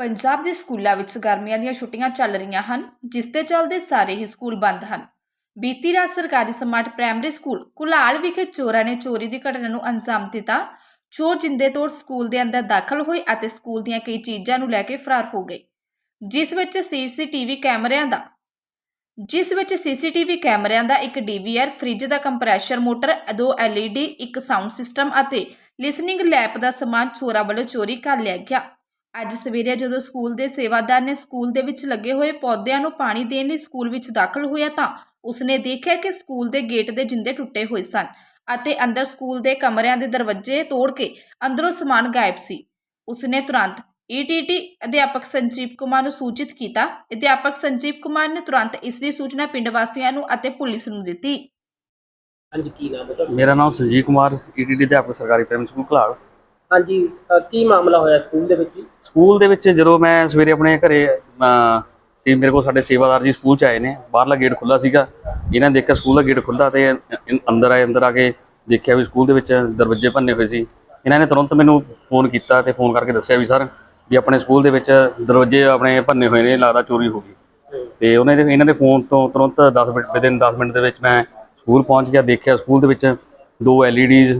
ਪੰਜਾਬ ਦੇ ਸਕੂਲਾਂ ਵਿੱਚ ਗਰਮੀਆਂ ਦੀਆਂ ਛੁੱਟੀਆਂ ਚੱਲ ਰਹੀਆਂ ਹਨ, ਜਿਸ ਦੇ ਚੱਲਦੇ ਸਾਰੇ ਹੀ ਸਕੂਲ ਬੰਦ ਹਨ। ਬੀਤੀ ਰਾਤ ਸਰਕਾਰੀ ਸਮਾਰਟ ਪ੍ਰਾਇਮਰੀ ਸਕੂਲ ਕੁਲਾਲ ਵਿਖੇ ਚੋਰਾਂ ਨੇ ਚੋਰੀ ਦੀ ਘਟਨਾ ਨੂੰ ਅੰਜਾਮ ਦਿੱਤਾ। ਚੋਰ ਜਿੰਦੇ ਤੋੜ ਸਕੂਲ ਦੇ ਅੰਦਰ ਦਾਖਲ ਹੋਏ ਅਤੇ ਸਕੂਲ ਦੀਆਂ ਕਈ ਚੀਜ਼ਾਂ ਨੂੰ ਲੈ ਕੇ ਫਰਾਰ ਹੋ ਗਏ, ਜਿਸ ਵਿੱਚ ਸੀਸੀਟੀਵੀ ਕੈਮਰਿਆਂ ਦਾ, ਜਿਸ ਵਿੱਚ ਸੀਸੀਟੀਵੀ ਕੈਮਰਿਆਂ ਦਾ ਇੱਕ ਡੀਵੀਆਰ, ਫ੍ਰਿਜ ਦਾ ਕੰਪਰੈਸ਼ਰ ਮੋਟਰ, ਦੋ ਐਲਈਡੀ, ਇੱਕ ਸਾਊਂਡ ਸਿਸਟਮ ਅਤੇ ਲਿਸਨਿੰਗ ਲੈਪ ਦਾ ਸਮਾਨ ਚੋਰਾਂ ਵੱਲੋਂ ਚੋਰੀ ਕਰ ਲਿਆ ਗਿਆ। ਅੱਜ ਸਵੇਰੇ ਜਦੋਂ ਸਕੂਲ ਦੇ ਸੇਵਾਦਾਰ ਨੇ ਸਕੂਲ ਦੇ ਵਿੱਚ ਲੱਗੇ ਹੋਏ ਪੌਦਿਆਂ ਨੂੰ ਪਾਣੀ ਦੇਣ ਲਈ ਸਕੂਲ ਵਿੱਚ ਦਾਖਲ ਹੋਇਆ ਤਾਂ ਉਸਨੇ ਦੇਖਿਆ ਕਿ ਸਕੂਲ ਦੇ ਗੇਟ ਦੇ ਜਿੰਦੇ ਟੁੱਟੇ ਹੋਏ ਸਨ ਅਤੇ ਅੰਦਰ ਸਕੂਲ ਦੇ ਕਮਰਿਆਂ ਦੇ ਦਰਵਾਜ਼ੇ ਤੋੜ ਕੇ ਅੰਦਰੋਂ ਸਮਾਨ ਗਾਇਬ ਸੀ। ਉਸਨੇ ਤੁਰੰਤ ਈਟੀਟੀ ਅਧਿਆਪਕ ਸੰਜੀਵ ਕੁਮਾਰ ਨੂੰ ਸੂਚਿਤ ਕੀਤਾ। ਅਧਿਆਪਕ ਸੰਜੀਵ ਕੁਮਾਰ ਨੇ ਤੁਰੰਤ ਇਸ ਦੀ ਸੂਚਨਾ ਪਿੰਡ ਵਾਸੀਆਂ ਨੂੰ ਅਤੇ ਪੁਲਿਸ ਨੂੰ ਦਿੱਤੀ। ਹਾਂਜੀ ਕੀ ਨਾਮ ਹੈ ਤੁਹਾਡਾ? ਮੇਰਾ ਨਾਮ ਸੰਜੀਵ ਕੁਮਾਰ ਈਟੀਡੀ ਅਧਿਆਪਕ ਸਰਕਾਰੀ ਪ੍ਰਾਇਮਰੀ ਸਕੂਲ ਘਲਾੜ ਹਾਂਜੀ ਅ, ਕੀ ਮਾਮਲਾ ਹੋਇਆ ਸਕੂਲ ਦੇ ਵਿੱਚ ਜੀ? ਸਕੂਲ ਦੇ ਵਿੱਚ ਜਦੋਂ ਮੈਂ ਸਵੇਰੇ ਆਪਣੇ ਘਰੇ ਅਹ, ਸੀ ਮੇਰੇ ਕੋਲ ਸਾਡੇ ਸੇਵਾਦਾਰ ਜੀ ਸਕੂਲ ਚ ਆਏ ਨੇ ਬਾਹਰਲਾ ਗੇਟ ਖੁੱਲਾ ਸੀਗਾ। ਇਹਨਾਂ ਨੇ ਦੇਖਿਆ ਸਕੂਲ ਦਾ ਗੇਟ ਖੁੱਲਾ ਤੇ ਇਨ- ਅੰਦਰ ਆਏ ਅੰਦਰ ਆ ਕੇ ਦੇਖਿਆ ਵੀ ਸਕੂਲ ਦੇ ਵਿੱਚ ਦਰਵਾਜ਼ੇ ਭੰਨੇ ਹੋਏ ਸੀ। ਇਹਨਾਂ ਨੇ ਤੁਰੰਤ ਮੈਨੂੰ ਫੋਨ ਕੀਤਾ ਤੇ ਫੋਨ ਕਰਕੇ ਦੱਸਿਆ ਵੀ ਸਰ ਵੀ ਆਪਣੇ ਸਕੂਲ ਦੇ ਵਿੱਚ ਦਰਵਾਜ਼ੇ ਆਪਣੇ ਭੰਨੇ ਹੋਏ ਨੇ ਲੱਗਦਾ ਚੋਰੀ ਹੋ ਗਈ। ਤੇ ਉਹਨਾਂ ਦੇ ਇਹਨਾਂ ਦੇ ਫੋਨ ਤੋਂ ਤੁਰੰਤ 10 ਮਿੰਟ ਵਿਦਿਨ 10 ਮਿੰਟ ਦੇ ਵਿੱਚ ਮੈਂ ਸਕੂਲ ਪਹੁੰਚ ਗਿਆ ਦੇਖਿਆ ਸਕੂਲ ਦੇ ਵਿੱਚ ਦੋ ਐਲਈਡੀਜ਼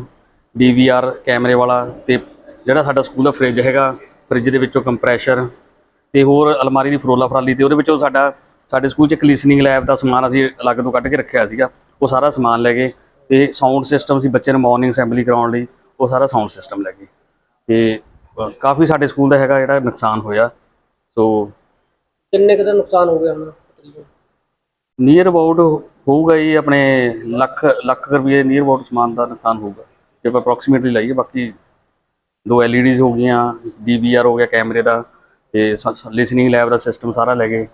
ਡੀਵੀਆਰ ਕੈਮਰੇ ਵਾਲਾ ਤੇ ਜਿਹੜਾ ਸਾਡਾ ਸਕੂਲ ਦਾ ਫ੍ਰਿਜ ਹੈਗਾ ਫ੍ਰਿਜ ਦੇ ਵਿੱਚੋਂ ਕੰਪਰੈਸ਼ਰ ਤੇ ਹੋਰ ਅਲਮਾਰੀ ਦੀ ਫਰੋਲਾ ਫਰਾਲੀ ਤੇ ਉਹਦੇ ਵਿੱਚੋਂ ਸਾਡਾ ਸਾਡੇ ਸਕੂਲ 'ਚ ਇੱਕ ਲਿਸਨਿੰਗ ਲੈਬ ਦਾ ਸਮਾਨ ਅਸੀਂ ਅਲੱਗ ਤੋਂ ਕੱਢ ਕੇ ਰੱਖਿਆ ਸੀਗਾ। ਉਹ ਸਾਰਾ ਸਮਾਨ ਲੈ ਗਏ ਤੇ ਸਾਊਂਡ ਸਿਸਟਮ ਸੀ ਬੱਚੇ ਨੂੰ ਮਾਰਨਿੰਗ ਅਸੈਂਬਲੀ ਕਰਾਉਣ ਲਈ ਉਹ ਸਾਰਾ ਸਾਊਂਡ ਸਿਸਟਮ ਲੈ ਗਏ। ਤੇ ਕਾਫੀ ਸਾਡੇ ਸਕੂਲ ਦਾ ਹੈਗਾ ਜਿਹੜਾ ਨੁਕਸਾਨ ਹੋਇਆ। ਸੋ ਕਿੰਨੇ ਕੁ ਦਾ ਨੁਕਸਾਨ ਹੋ ਗਿਆ ਹੁਣ ਨੀਅਰ ਅਬਾਊਟ ਹੋਊਗਾ ਜੀ ਆਪਣੇ ਲੱਖ ਲੱਖ ਰੁਪਏ ਨੀਅਰ ਅਬਾਊਟ ਸਮਾਨ ਦਾ ਨੁਕਸਾਨ ਹੋਊਗਾ। ਜੇ ਆਪਾਂ ਅਪਰੋਕਸੀਮੇਟਲੀ ਲਾਈਏ ਬਾਕੀ ਦੋ ਐਲਈਡੀਜ਼ ਹੋ ਗਈਆਂ ਡੀਵੀਆਰ ਹੋ ਗਿਆ ਕੈਮਰੇ ਦਾ ਤੇ ਲਿਸਨਿੰਗ ਲੈਬ ਦਾ ਸਿਸਟਮ ਸਾਰਾ ਲੈ ਗਏ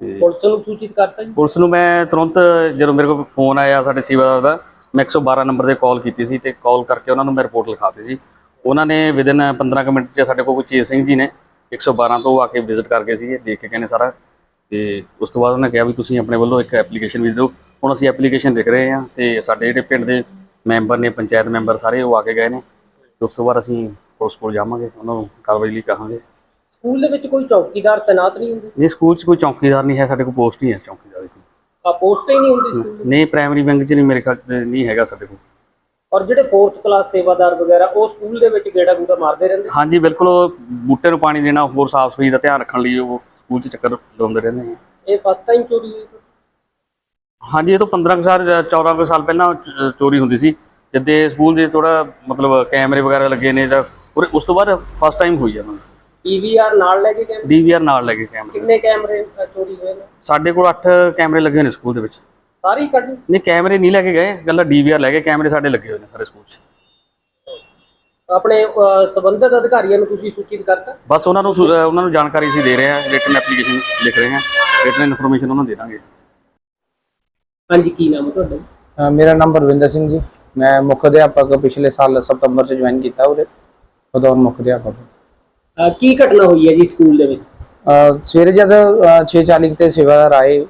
ਪੁਲਿਸ ਨੂੰ ਸੂਚਿਤ ਕਰਤਾ ਜੀ? ਪੁਲਿਸ ਨੂੰ ਮੈਂ ਤੁਰੰਤ ਜਦੋਂ ਮੇਰੇ ਕੋਲ ਫੋਨ ਆਇਆ ਸਾਡੇ ਸੇਵਾਦਾਰ ਦਾ ਮੈਂ 112 ਨੰਬਰ ਤੇ ਕਾਲ ਕੀਤੀ ਸੀ ਤੇ ਕਾਲ ਕਰਕੇ ਉਹਨਾਂ ਨੂੰ ਮੈਂ ਰਿਪੋਰਟ ਲਿਖਾਤੀ ਸੀ। ਉਹਨਾਂ ਨੇ ਵਿਦਿਨ 15 ਕੁ ਮਿੰਟ 'ਚ ਸਾਡੇ ਕੋਲ ਚੇਤ ਸਿੰਘ ਜੀ ਨੇ 112 ਤੋਂ ਆ ਕੇ ਵਿਜ਼ਿਟ ਕਰ ਗਏ ਸੀਗੇ ਦੇਖ ਕੇ ਕਹਿੰਦੇ ਸਾਰਾ ਤੇ ਉਸ ਤੋਂ ਬਾਅਦ ਉਹਨੇ ਕਿਹਾ ਵੀ ਤੁਸੀਂ ਆਪਣੇ ਵੱਲੋਂ ਇੱਕ ਐਪਲੀਕੇਸ਼ਨ ਵੀ ਦਿਓ। ਹੁਣ ਅਸੀਂ ਐਪਲੀਕੇਸ਼ਨ ਲਿਖ ਰਹੇ ਹਾਂ ਤੇ ਸਾਡੇ ਜਿਹੜੇ ਪਿੰਡ ਦੇ ਮੈਂਬਰ ਨੇ ਪੰਚਾਇਤ ਮੈਂਬਰ ਸਾਰੇ ਉਹ ਆ ਕੇ ਗਏ ਨੇ ਤੇ ਉਸ ਤੋਂ ਬਾਅਦ ਅਸੀਂ ਪੁਲਿਸ ਕੋਲ ਜਾਵਾਂਗੇ ਉਹਨਾਂ ਨੂੰ ਕਾਰਵਾਈ ਲਈ ਕਹਾਂਗੇ। ਸਕੂਲ ਦੇ ਵਿੱਚ ਕੋਈ ਚੌਕੀਦਾਰ ਤੈਨਾਤ ਨਹੀਂ ਹੁੰਦੇ? ਨਹੀਂ ਸਕੂਲ 'ਚ ਕੋਈ ਚੌਕੀਦਾਰ ਨਹੀਂ ਹੈ ਸਾਡੇ ਕੋਲ ਪੋਸਟ ਹੀ ਹੈ ਚੌਕੀਦਾਰ ਦੀ। ਆ ਪੋਸਟ ਹੀ ਨਹੀਂ ਹੁੰਦੀ ਸਕੂਲ ਦੇ ਨਹੀਂ ਪ੍ਰਾਇਮਰੀ ਬੈਂਕ 'ਚ ਨਹੀਂ ਮੇਰੇ ਖਿਆਲ 'ਚ ਨਹੀਂ ਹੈਗਾ ਸਾਡੇ ਕੋਲ। ਔਰ ਜਿਹੜੇ 4th ਕਲਾਸ ਸੇਵਾਦਾਰ ਵਗੈਰਾ ਉਹ ਸਕੂਲ ਦੇ ਵਿੱਚ ਗੇੜਾ ਗੂੜਾ ਮਾਰਦੇ ਰਹਿੰਦੇ? ਹਾਂਜੀ ਬਿਲਕੁਲ ਉਹ ਬੂਟੇ ਨੂੰ ਪਾਣੀ ਦੇਣਾ ਹੋਰ ਸਾਫ਼ ਸਫ਼ਾਈ ਦਾ ਧਿਆਨ ਰੱਖਣ ਲਈ ਉਹ ਸਕੂਲ 'ਚ ਚੱਕਰ ਲਾਉਂਦੇ ਰਹਿੰਦੇ ਨੇ। ਇਹ ਫਸਟ ਟਾਈਮ ਚੋਰੀ ਹੋਈ? ਹਾਂਜੀ ਇਹ ਤੋਂ 15 ਕੁ ਸਾਲ ਜਾਂ 14 ਕੁ ਸਾਲ ਪਹਿਲਾਂ ਚ- ਚੋਰੀ ਹੁੰਦੀ ਸੀ। ਜਿੱਦੇ ਸਕੂਲ ਦੇ ਥੋੜਾ ਮਤਲਬ ਕੈਮਰੇ ਵਗੈਰਾ ਲੱਗੇ ਨੇ ਜਾਂ ਔਰ ਉਸ ਤੋਂ ਬਾਅਦ ਫਸਟ ਟਾਈਮ ਹੋਈ ਆ PVR ਨਾਲ ਲੈ ਕੇ ਕੈਮਰੇ? ਡੀਵੀਆਰ ਨਾਲ ਲੱਗੇ ਕੈਮਰੇ। ਕਿੰਨੇ ਕੈਮਰੇ ਅ, ਚੋਰੀ ਹੋਏ ਨੇ? ਸਾਡੇ ਕੋਲ 8 ਕੈਮਰੇ ਲੱਗੇ ਨੇ ਸਕੂਲ ਦੇ ਵਿੱਚ। ਸਾਰੀ ਕੱਢ ਨਹੀਂ ਕੈਮਰੇ ਨਹੀਂ ਲੈ ਕੇ ਗਏ ਗੱਲਾਂ ਡੀਵੀਆਰ ਲੈ ਕੇ ਕੈਮਰੇ ਸਾਡੇ ਲੱਗੇ ਹੋਏ ਨੇ ਸਾਰੇ ਸਕੂਲ 'ਚ। ਆਪਣੇ ਅ, ਸੰਬੰਧਿਤ ਅਧਿਕਾਰੀਆਂ ਨੂੰ ਤੁਸੀਂ ਸੂਚਿਤ ਕਰਤਾ? ਬਸ ਉਹਨਾਂ ਨੂੰ ਸੁ- ਅਹ ਉਹਨਾਂ ਨੂੰ ਜਾਣਕਾਰੀ ਅਸੀਂ ਦੇ ਰਹੇ ਹਾਂ ਰਿਟਨ ਐਪਲੀਕੇਸ਼ਨ ਲਿਖ ਰਹੇ ਹਾਂ ਰਿਟਨ ਇਨਫੋਰਮੇਸ਼ਨ ਉਹਨਾਂ ਨੂੰ ਦੇ ਦਾਂਗੇ। ਹਾਂਜੀ ਕੀ ਨਾਮ ਹੈ ਤੁਹਾਡਾ? ਅ, ਮੇਰਾ ਨਾਮ ਪਰਵਿੰਦਰ ਸਿੰਘ ਜੀ। ਮੈਂ ਮੁੱਖ ਅਧਿਆਪਕ ਪਿਛਲੇ ਸਾਲ ਸਤੰਬਰ ਚ ਜੁਆਇਨ ਕੀਤਾ ਉਰੇ। ਬਤੌਰ ਮੁੱਖ ਅਧਿਆਪਕ। ਅ, ਕੀ ਘਟਨਾ ਹੋਈ ਹੈ ਜੀ ਸਕੂਲ ਦੇ ਵਿੱਚ? ਅ, ਸਵੇਰੇ ਜਦ 6:40 ਤੇ ਸੇਵਾਦਾਰ ਆਏ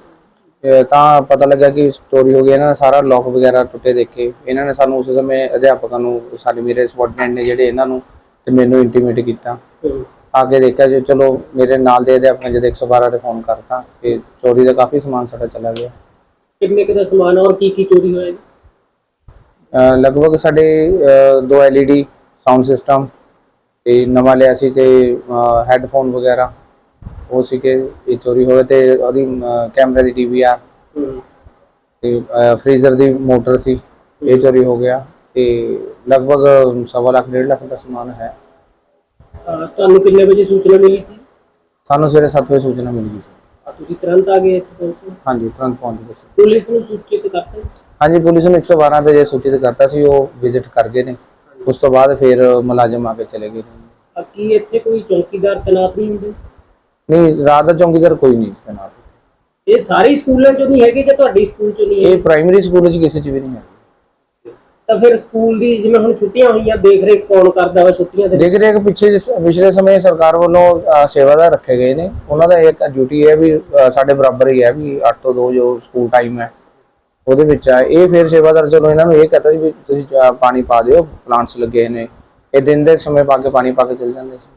ਅ, ਤਾਂ ਪਤਾ ਲੱਗਾ ਕਿ ਚੋਰੀ ਹੋ ਗਈ। ਇਹਨਾਂ ਨੇ ਸਾਰਾ ਲੋਕ ਵਗੈਰਾ ਟੁੱਟੇ ਦੇਖੇ। ਇਹਨਾਂ ਨੇ ਸਾਨੂੰ ਉਸ ਸਮੇਂ ਅਧਿਆਪਕਾਂ ਨੂੰ ਸਾਡੇ ਮੇਰੇ ਸਬੋਰਡੀਨੇਟ ਨੇ ਜਿਹੜੇ ਇਹਨਾਂ ਨੂੰ ਤੇ ਮੈਨੂੰ ਇੰਟੀਮੇਟ ਕੀਤਾ। ਹਮ, ਆ ਕੇ ਦੇਖਿਆ ਜੋ ਚਲੋ ਮੇਰੇ ਨਾਲ ਦੇ ਅਧਿਆਪਕਾਂ ਜਦ 112 ਤੇ ਫੋਨ ਕਰਤਾ ਕਿ ਚੋਰੀ ਦਾ ਕਾਫੀ ਸਮਾਨ ਸਾਡਾ ਚਲਾ ਗਿਆ। ਕਿੰਨੇ ਕੁ ਦਾ ਸਮਾਨ ਔਰ ਕੀ ਕੀ ਚੋਰੀ ਹੋਇਆ ਜੀ? ਲਗਭਗ ਸਾਡੇ ਅ, ਦੋ ਐਲਈਡੀ ਸਾਊਂਡ ਸਿਸਟਮ ਤੇ ਨਵਾਂ ਲਿਆ ਸੀ ਤੇ ਹੈੱਡਫੋਨ ਵਗੈਰਾ ਉਹ ਸੀ ਕਿ ਇਹ ਚੋਰੀ ਹੋਏ ਤੇ ਉਹਦੀ ਅ, ਕੈਮਰੇ ਦੀ ਡੀਵੀਆਰ ਹਮ, ਤੇ ਫ੍ਰੀਜ਼ਰ ਦੀ ਮੋਟਰ ਸੀ ਇਹ ਚੋਰੀ ਹੋ ਗਿਆ ਤੇ ਲਗਭਗ ਸਵਾ ਲੱਖ ਡੇਢ ਲੱਖ ਦਾ ਸਮਾਨ ਹੈ। ਤੁਹਾਨੂੰ ਕਿੰਨੇ ਵਜੇ ਸੂਚਨਾ ਮਿਲੀ ਸੀ? ਸਾਨੂੰ ਸਵੇਰੇ 7 ਵਜੇ ਸੂਚਨਾ ਮਿਲ ਸੀ। ਤੁਸੀਂ ਤੁਰੰਤ ਆ ਗਏ ਇੱਥੇ ਪਹੁੰਚੇ? ਹਾਂਜੀ ਤੁਰੰਤ ਪਹੁੰਚ ਗਏ ਸੀ। ਪੁਲਿਸ ਨੂੰ ਸੂਚਿਤ ਕਰਤਾ? ਹਾਂਜੀ ਪੁਲਿਸ ਨੂੰ 112 ਤੇ ਜੇ ਸੂਚਿਤ ਕਰਤਾ ਸੀ ਉਹ ਵਿਜ਼ਿਟ ਕਰ ਗਏ ਨੇ। ਉਸ ਤੋਂ ਬਾਅਦ ਫਿਰ ਮੁਲਾਜ਼ਮ ਆ ਕੇ ਚਲੇ ਗਏ ਨੇ। ਕੀ ਇੱਥੇ ਕੋਈ ਚੌਕੀਦਾਰ ਤੈਨਾਤ ਨਹੀਂ ਹੁੰਦੇ? ਨਹੀਂ ਰਾਤ ਦਾ ਚੌਂਕੀਦਾਰ ਕੋਈ ਨਹੀਂ ਸੀ ਨਾਲ ਇਹ ਸਾਰੇ ਸਕੂਲਾਂ 'ਚੋਂ ਨਹੀਂ ਹੈਗੇ ਜਾਂ ਤੁਹਾਡੇ ਸਕੂਲ 'ਚੋਂ ਨਹੀਂ ਹੈ ਇਹ ਪ੍ਰਾਇਮਰੀ ਸਕੂਲ ਵਿੱਚ ਕਿਸੇ ਚ ਵੀ ਨਹੀਂ ਹੈ ਤਾਂ ਫਿਰ ਸਕੂਲ ਦੀ ਜਿਵੇਂ ਹੁਣ ਛੁੱਟੀਆਂ ਹੋਈਆਂ ਦੇਖ ਰੇਖ ਕੌਣ ਕਰਦਾ ਵਾ ਛੁੱਟੀਆਂ ਦੇ ਦੇਖ ਰਹੇ ਪਿੱਛੇ ਜਿਸ- ਪਿਛਲੇ ਸਮੇਂ ਸਰਕਾਰ ਵੱਲੋਂ ਅ, ਸੇਵਾਦਾਰ ਰੱਖੇ ਗਏ ਨੇ। ਉਹਨਾਂ ਦਾ ਇੱਕ ਡਿਊਟੀ ਹੈ ਵੀ ਅ, ਸਾਡੇ ਬਰਾਬਰ ਹੀ ਹੈ ਵੀ 8 ਤੋਂ 2 ਜੋ ਸਕੂਲ ਟਾਈਮ ਹੈ ਉਹਦੇ ਵਿੱਚ ਆ। ਇਹ ਫਿਰ ਸੇਵਾਦਾਰ ਚਲੋ ਇਹਨਾਂ ਨੂੰ ਇਹ ਕਹਤਾ ਸੀ ਵੀ ਤੁਸੀਂ ਅ, ਪਾਣੀ ਪਾ ਦਿਓ ਪਲਾਂਟਸ ਲੱਗੇ ਨੇ। ਇਹ ਦਿਨ ਦੇ ਸਮੇਂ ਪਾ ਕੇ ਪਾਣੀ ਪਾ ਕੇ ਚਲ ਜਾਂਦੇ ਸੀ।